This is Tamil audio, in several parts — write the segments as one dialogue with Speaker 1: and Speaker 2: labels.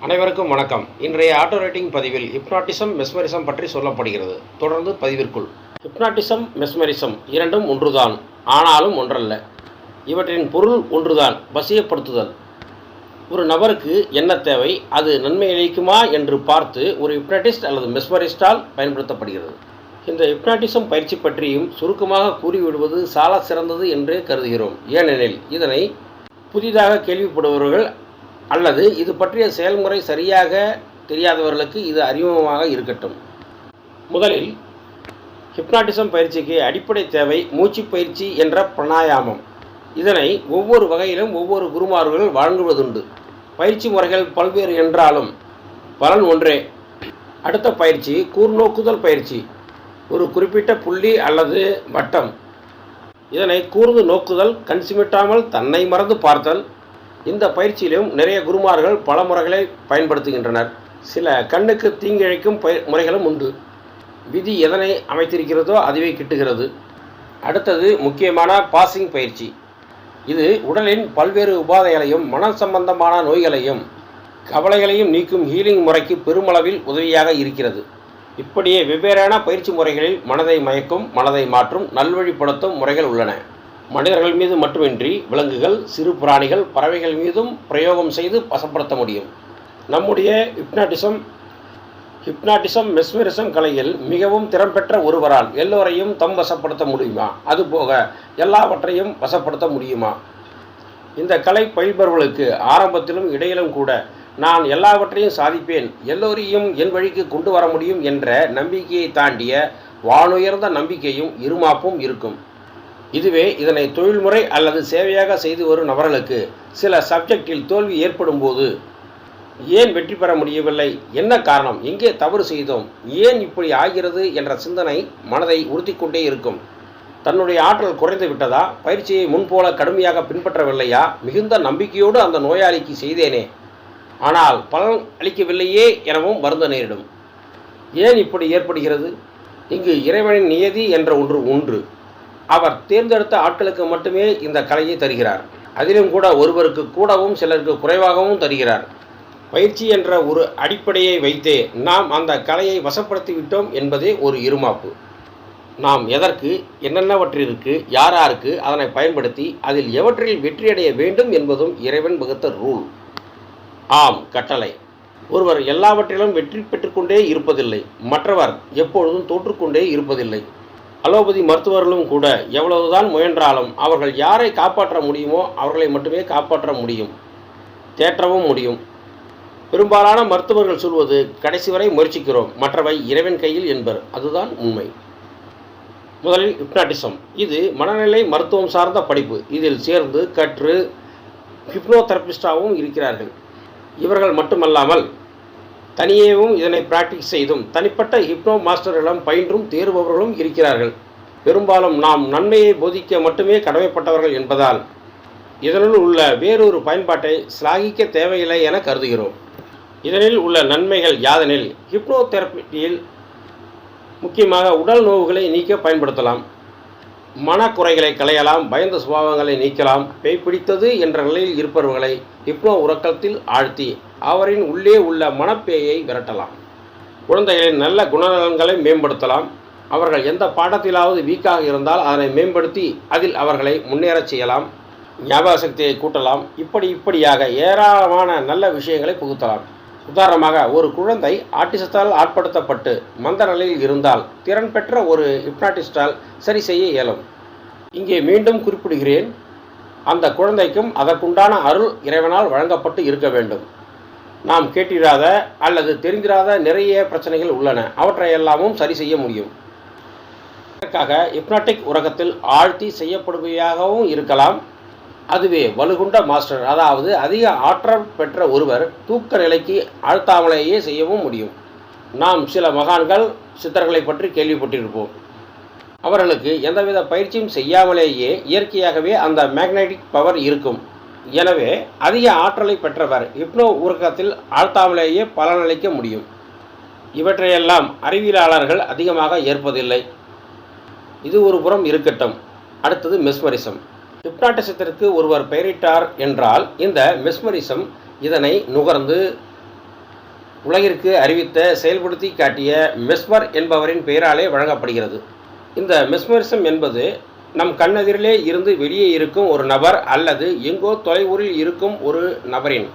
Speaker 1: அனைவருக்கும் வணக்கம். இன்றைய ஆட்டோ ரைட்டிங் பதிவில் ஹிப்னாட்டிசம் மெஸ்மரிசம் பற்றி சொல்லப்படுகிறது. தொடர்ந்து பதிவிற்குள். ஹிப்னாட்டிசம் மெஸ்மரிசம் இரண்டும் ஒன்றுதான். ஆனாலும் ஒன்றல்ல. இவற்றின் பொருள் ஒன்றுதான். வசியப்படுத்துதல். ஒரு நபருக்கு என்ன தேவை அது நன்மை அளிக்குமா என்று பார்த்து ஒரு ஹிப்னாட்டிஸ்ட் அல்லது மெஸ்மரிஸ்டால் பயன்படுத்தப்படுகிறது. இந்த ஹிப்னாட்டிசம் பயிற்சி பற்றியும் சுருக்கமாக கூறிவிடுவது சால சிறந்தது என்றே கருதுகிறோம். ஏனெனில் இதனை புதிதாக கேள்விப்படுபவர்கள் அல்லது இது பற்றிய செயல்முறை சரியாக தெரியாதவர்களுக்கு இது அறிமுகமாக இருக்கட்டும். முதலில் ஹிப்னாட்டிசம் பயிற்சிக்கு அடிப்படை தேவை மூச்சு பயிற்சி என்ற பிராணாயாமம். இதனை ஒவ்வொரு வகையிலும் ஒவ்வொரு குருமார்கள் வழங்குவதுண்டு. பயிற்சி முறைகள் பல்வேறு என்றாலும் பலன் ஒன்றே. அடுத்த பயிற்சி கூர்நோக்குதல் பயிற்சி. ஒரு குறிப்பிட்ட புள்ளி அல்லது வட்டம். இதனை கூர்ந்து நோக்குதல் கண் சிமிட்டாமல் தன்னை மறந்து பார்த்தல் இந்த பயிற்சியிலும் நிறைய குருமார்கள் பல முறைகளை பயன்படுத்துகின்றனர். சில கண்ணுக்கு தீங்கிழைக்கும் பய முறைகளும் உண்டு. விதி எதனை அமைத்திருக்கிறதோ அதுவே கிட்டுகிறது. அடுத்தது முக்கியமான பாசிங் பயிற்சி. இது உடலின் பல்வேறு உபாதைகளையும் மன சம்பந்தமான நோய்களையும் கவலைகளையும் நீக்கும் ஹீலிங் முறைக்கு பெருமளவில் உதவியாக இருக்கிறது. இப்படியே வெவ்வேறான பயிற்சி முறைகளில் மனதை மயக்கும் மனதை மாற்றும் நல்வழிப்படுத்தும் முறைகள் உள்ளன. மனிதர்கள் மீது மட்டுமின்றி விலங்குகள் சிறு பிராணிகள் பறவைகள் மீதும் பிரயோகம் செய்து வசப்படுத்த முடியும். நம்முடைய ஹிப்னாட்டிசம் ஹிப்னாட்டிசம் மெஸ்மரிசம் கலையில் மிகவும் திறம்பெற்ற ஒருவரால் எல்லோரையும் தம் வசப்படுத்த முடியுமா? அதுபோக எல்லாவற்றையும் வசப்படுத்த முடியுமா? இந்த கலை பயில்பவர்களுக்கு ஆரம்பத்திலும் இடையிலும் கூட நான் எல்லாவற்றையும் சாதிப்பேன். எல்லோரையும் என் வழிக்கு கொண்டு வர முடியும் என்ற நம்பிக்கையை தாண்டிய வானுயர்ந்த நம்பிக்கையும் இருமாப்பும் இருக்கும். இதுவே இதனை தொழில்முறை அல்லது சேவையாக செய்து வரும் நபர்களுக்கு சில சப்ஜெக்டில் தோல்வி ஏற்படும் போது ஏன் வெற்றி பெற முடியவில்லை? என்ன காரணம்? எங்கே தவறு செய்தோம்? ஏன் இப்படி ஆகிறது? என்ற சிந்தனை மனதை உறுத்திக்கொண்டே இருக்கும். தன்னுடைய ஆற்றல் குறைந்து விட்டதா? பயிற்சியை முன்போல கடுமையாக பின்பற்றவில்லையா? மிகுந்த நம்பிக்கையோடு அந்த நோயாளிக்கு செய்தேனே. ஆனால் பலன் அளிக்கவில்லையே எனவும் வருந்த நேரிடும். ஏன் இப்படி ஏற்படுகிறது? இங்கு இறைவனின் நியதி என்ற ஒன்று ஒன்று அவர் தேர்ந்தெடுத்த ஆட்களுக்கு மட்டுமே இந்த கலையை தருகிறார். அதிலும் கூட ஒருவருக்கு கூடவும் சிலருக்கு குறைவாகவும் தருகிறார். பயிற்சி என்ற ஒரு அடிப்படையை வைத்தே நாம் அந்த கலையை வசப்படுத்திவிட்டோம் என்பதே ஒரு இருமாப்பு. நாம் எதற்கு என்னென்னவற்றிற்கு யார் யாருக்கு அதனை பயன்படுத்தி அதில் எவற்றில் வெற்றியடைய வேண்டும் என்பதும் இறைவன் வகுத்த ரூல். ஆம் கட்டளை. ஒருவர் எல்லாவற்றிலும் வெற்றி பெற்றுக்கொண்டே இருப்பதில்லை. மற்றவர் எப்பொழுதும் தோற்றுக்கொண்டே இருப்பதில்லை. அலோபதி மருத்துவர்களும் கூட எவ்வளவுதான் முயன்றாலும் அவர்கள் யாரை காப்பாற்ற முடியுமோ அவர்களை மட்டுமே காப்பாற்ற முடியும் தேற்றவும் முடியும். பெரும்பாலான மருத்துவர்கள் சொல்வது கடைசி வரை முயற்சிக்கிறோம் மற்றவை இறைவன் கையில் என்பர். அதுதான் உண்மை. முதலில் ஹிப்னாட்டிசம் இது மனநிலை மருத்துவம் சார்ந்த படிப்பு. இதில் சேர்ந்து கற்று ஹிப்னோதெரபிஸ்டாகவும் இருக்கிறார்கள். இவர்கள் மட்டுமல்லாமல் தனியேவும் இதனை பிராக்டிஸ் செய்தும் தனிப்பட்ட ஹிப்னோ மாஸ்டர்களிடம் பயின்றும் தேர்பவர்களும் இருக்கிறார்கள். பெரும்பாலும் நாம் நன்மையை போதிக்க மட்டுமே கடமைப்பட்டவர்கள் என்பதால் இதனுள் உள்ள வேறொரு பயன்பாட்டை சிலாகிக்க தேவையில்லை என கருதுகிறோம். இதனில் உள்ள நன்மைகள் யாதெனில் ஹிப்னோ தெரப்பியில் முக்கியமாக உடல் நோவுகளை நீக்க பயன்படுத்தலாம். மனக்குறைகளை களையலாம் பயந்த சுபாவங்களை நீக்கலாம் பேய் பிடித்தது என்ற நிலையில் இருப்பவர்களை ஹிப்னோ உறக்கத்தில் ஆழ்த்தி அவரின் உள்ளே உள்ள மனப்பேயை விரட்டலாம். குழந்தைகளின் நல்ல குணநலன்களை மேம்படுத்தலாம். அவர்கள் எந்த பாடத்திலாவது வீக்காக இருந்தால் அதனை மேம்படுத்தி அதில் அவர்களை முன்னேறச் செய்யலாம். ஞாபக சக்தியை கூட்டலாம். இப்படி இப்படியாக ஏராளமான நல்ல விஷயங்களை புகுத்தலாம். உதாரணமாக ஒரு குழந்தை ஆட்டிசத்தால் ஆட்படுத்தப்பட்டு மந்த நிலையில் இருந்தால் திறன் பெற்ற ஒரு ஹிப்னாட்டிஸ்டால் சரி செய்ய இயலும். இங்கே மீண்டும் குறிப்பிடுகிறேன் அந்த குழந்தைக்கும் அதற்குண்டான அருள் இறைவனால் வழங்கப்பட்டு இருக்க வேண்டும். நாம் கேட்டிராத அல்லது தெரிந்திராத நிறைய பிரச்சனைகள் உள்ளன. அவற்றை எல்லாமும் சரி செய்ய முடியும். இதற்காக ஹிப்னாட்டிக் உலகத்தில் ஆழ்த்தி செய்யப்படுபவையாகவும் இருக்கலாம். அதுவே வலுகுண்ட மாஸ்டர் அதாவது அதிக ஆற்றல் பெற்ற ஒருவர் தூக்க நிலைக்கு ஆழ்த்தாமலேயே செய்யவும் முடியும். நாம் சில மகான்கள் சித்தர்களை பற்றி கேள்விப்பட்டிருப்போம். அவர்களுக்கு எந்தவித பயிற்சியும் செய்யாமலேயே இயற்கையாகவே அந்த மேக்னெட்டிக் பவர் இருக்கும். எனவே அதிக ஆற்றலை பெற்றவர் இப்னோ உருக்கத்தில் ஆழ்த்தாமலேயே பலனளிக்க முடியும். இவற்றையெல்லாம் அறிவியலாளர்கள் அதிகமாக ஏற்பதில்லை. இது ஒரு புறம் இருக்கட்டும். அடுத்தது மெஸ்மரிசம். ஹிப்னாட்டிசத்திற்கு ஒருவர் பெயரிட்டார் என்றால் இந்த மெஸ்மரிசம் இதனை நுகர்ந்து உலகிற்கு அறிவித்த செயல்படுத்தி காட்டிய மெஸ்மர் என்பவரின் பெயராலே வழங்கப்படுகிறது. இந்த மெஸ்மரிசம் என்பது நம் கண்ணெதிரிலே இருந்து வெளியே இருக்கும் ஒரு நபர் அல்லது எங்கோ தொலைவூரில் இருக்கும் ஒரு நபரின்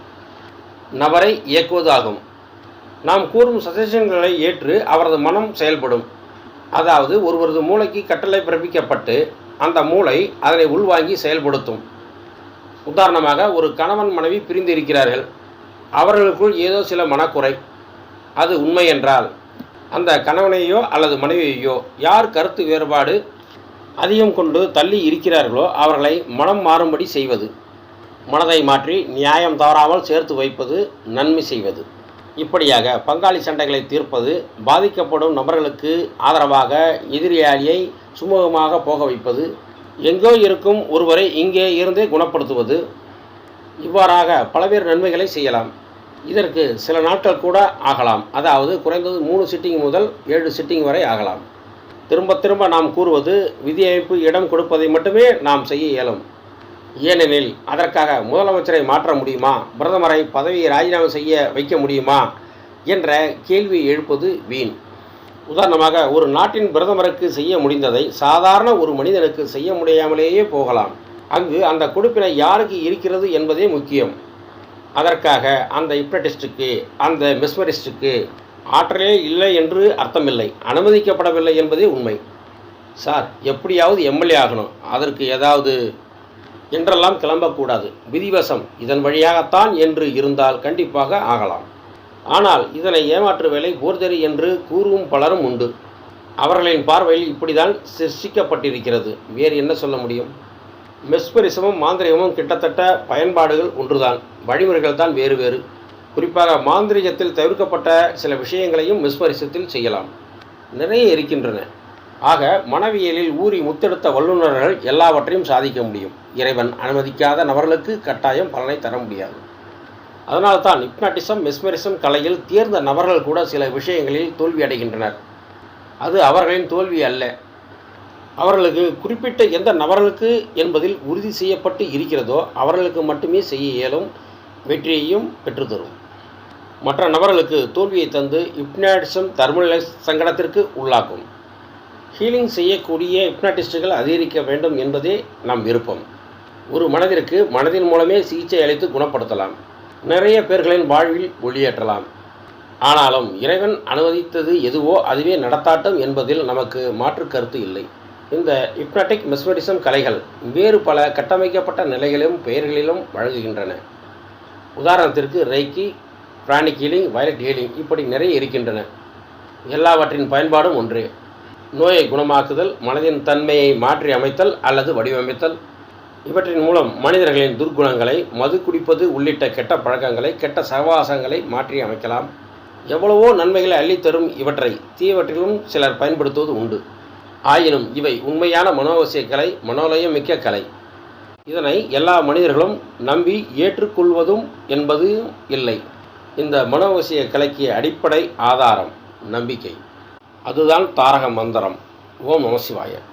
Speaker 1: நபரை இயக்குவதாகும். நாம் கூறும் சஜஷன்களை ஏற்று அவரது மனம் செயல்படும். அதாவது ஒருவரது மூளைக்கு கட்டளை பிறப்பிக்கப்பட்டு அந்த மூளை அதனை உள்வாங்கி செயல்படுத்தும். உதாரணமாக ஒரு கணவன் மனைவி பிரிந்து இருக்கிறார்கள் அவர்களுக்குள் ஏதோ சில மனக்குறை. அது உண்மை என்றால் அந்த கணவனையோ அல்லது மனைவியையோ யார் கருத்து வேறுபாடு அதிகம் கொண்டு தள்ளி இருக்கிறார்களோ அவர்களை மனம் மாறும்படி செய்வது. மனதை மாற்றி நியாயம் தவறாமல் சேர்த்து வைப்பது நன்மை செய்வது. இப்படியாக பங்காளி சண்டைகளை தீர்ப்பது பாதிக்கப்படும் நபர்களுக்கு ஆதரவாக எதிரியாளியை சுமூகமாக போக வைப்பது. எங்கோ இருக்கும் ஒருவரை இங்கே இருந்தே குணப்படுத்துவது. இவ்வாறாக பலவேறு நன்மைகளை செய்யலாம். இதற்கு சில நாட்கள் கூட ஆகலாம். அதாவது குறைந்தது மூணு சிட்டிங் முதல் ஏழு சிட்டிங் வரை ஆகலாம். திரும்ப திரும்ப நாம் கூறுவது விதியமைப்பு இடம் கொடுப்பதை மட்டுமே நாம் செய்ய இயலும். ஏனெனில் அதற்காக முதலமைச்சரை மாற்ற முடியுமா? பிரதமரை பதவியை ராஜினாமா செய்ய வைக்க முடியுமா? என்ற கேள்வியை எழுப்பது வீண். உதாரணமாக ஒரு நாட்டின் பிரதமருக்கு செய்ய முடிந்ததை சாதாரண ஒரு மனிதனுக்கு செய்ய முடியாமலேயே போகலாம். அங்கு அந்த கொடுப்பினை யாருக்கு இருக்கிறது என்பதே முக்கியம். அதற்காக அந்த ஹிப்னட்டிஸ்டுக்கு அந்த மெஸ்மரிஸ்டுக்கு ஆற்றலே இல்லை என்று அர்த்தமில்லை. அனுமதிக்கப்படவில்லை என்பதே உண்மை. சார் எப்படியாவது எம்எல்ஏ ஆகணும். அதற்கு ஏதாவது என்றெல்லாம் கிளம்பக்கூடாது. விதிவசம் இதன் வழியாகத்தான் என்று இருந்தால் கண்டிப்பாக ஆகலாம். ஆனால் இதனை ஏமாற்று வேலை போர்ஜரி என்று கூறும் பலரும் உண்டு. அவர்களின் பார்வையில் இப்படிதான் சிருஷ்டிக்கப்பட்டிருக்கிறது வேறு என்ன சொல்ல முடியும்? மெஸ்பரிசமும் மாந்திரிகமும் கிட்டத்தட்ட பயன்பாடுகள் ஒன்றுதான். வழிமுறைகள் தான் வேறு வேறு. குறிப்பாக மாந்திரிகத்தில் தவிர்க்கப்பட்ட சில விஷயங்களையும் விஸ்வரிசத்தில் செய்யலாம். நிறைய இருக்கின்றன. ஆக மனவியலில் ஊறி முத்தெடுத்த வல்லுநர்கள் எல்லாவற்றையும் சாதிக்க முடியும். இறைவன் அனுமதிக்காத நபர்களுக்கு கட்டாயம் பலனை தர முடியாது. அதனால்தான் ஹிப்னாட்டிசம் மெஸ்மரிசம் கலையில் தேர்ந்த நபர்கள் கூட சில விஷயங்களில் தோல்வி அடைகின்றனர். அது அவர்களின் தோல்வி அல்ல. அவர்களுக்கு குறிப்பிட்ட எந்த நபர்களுக்கு என்பதில் உறுதி செய்யப்பட்டு இருக்கிறதோ அவர்களுக்கு மட்டுமே செய்ய இயலும் வெற்றியையும் பெற்றுத்தரும் மற்ற நபர்களுக்கு தோல்வியை தந்து ஹிப்னாட்டிசம் தர்மநிலை சங்கடத்திற்கு உள்ளாக்கும். ஹீலிங் செய்யக்கூடிய ஹிப்னாட்டிஸ்டுகள் அதிகரிக்க வேண்டும் என்பதே நம் விருப்பம். ஒரு மனதிற்கு மனதின் மூலமே சிகிச்சை அளித்து குணப்படுத்தலாம். நிறைய பேர்களின் வாழ்வில் ஒளியேற்றலாம். ஆனாலும் இறைவன் அனுமதித்தது எதுவோ அதுவே நடத்தாட்டம் என்பதில் நமக்கு மாற்று கருத்து இல்லை. இந்த ஹிப்னாட்டிக் மெஸ்மெடிசம் கலைகள் வேறு பல கட்டமைக்கப்பட்ட நிலைகளிலும் பெயர்களிலும் வழங்குகின்றன. உதாரணத்திற்கு reiki pranic healing violet healing இப்படி நிறைய இருக்கின்றன. எல்லாவற்றின் பயன்பாடும் ஒன்றே. நோயை குணமாக்குதல் மனதின் தன்மையை மாற்றி அமைத்தல் அல்லது வடிவமைத்தல். இவற்றின் மூலம் மனிதர்களின் துர்க்குணங்களை மது குடிப்பது உள்ளிட்ட கெட்ட பழக்கங்களை கெட்ட சகவாசங்களை மாற்றி அமைக்கலாம். எவ்வளவோ நன்மைகளை அள்ளித்தரும் இவற்றை தீவற்றிலும் சிலர் பயன்படுத்துவது உண்டு. ஆயினும் இவை உண்மையான மனோவசிய கலை மனோலயம் மிக்க கலை. இதனை எல்லா மனிதர்களும் நம்பி ஏற்றுக்கொள்வதும் என்பது இல்லை. இந்த மனோவசிய கலைக்கு அடிப்படை ஆதாரம் நம்பிக்கை. அதுதான் தாரக மந்திரம். ஓம் நமசிவாயன்